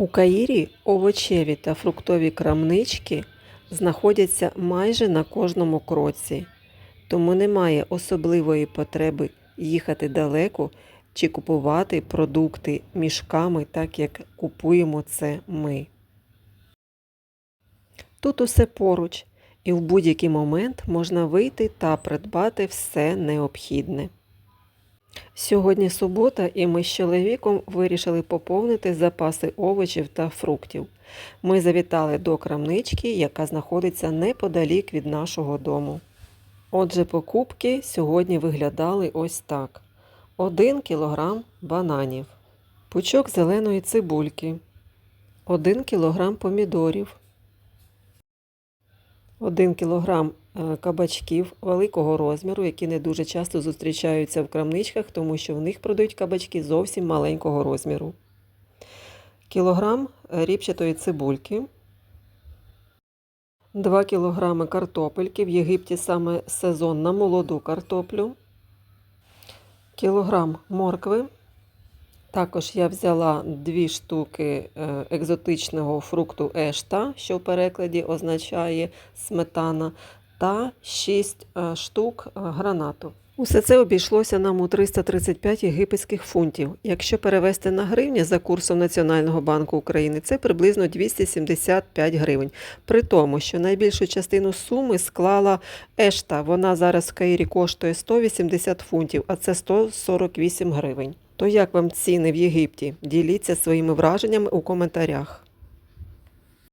У Каїрі овочеві та фруктові крамнички знаходяться майже на кожному кроці, тому немає особливої потреби їхати далеко чи купувати продукти мішками, так як купуємо це ми. Тут усе поруч, і в будь-який момент можна вийти та придбати все необхідне. Сьогодні субота, і ми з чоловіком вирішили поповнити запаси овочів та фруктів. Ми завітали до крамнички, яка знаходиться неподалік від нашого дому. Отже, покупки сьогодні виглядали ось так: 1 кг бананів, пучок зеленої цибульки, 1 кг помідорів, 1 кг кабачків великого розміру, які не дуже часто зустрічаються в крамничках, тому що в них продають кабачки зовсім маленького розміру. Кілограм е, ріпчатої цибульки, 2 кг картопельки. В Єгипті саме сезон на молоду картоплю, кілограм моркви. Також я взяла дві штуки е, екзотичного фрукту ешта, що в перекладі означає сметана, та 6 штук е, гранату. Усе це обійшлося нам у 335 єгипетських фунтів. Якщо перевести на гривні за курсом Національного банку України, це приблизно 275 гривень. При тому, що найбільшу частину суми склала ешта. Вона зараз в Каїрі коштує 180 фунтів, а це 148 гривень. То як вам ціни в Єгипті? Діліться своїми враженнями у коментарях.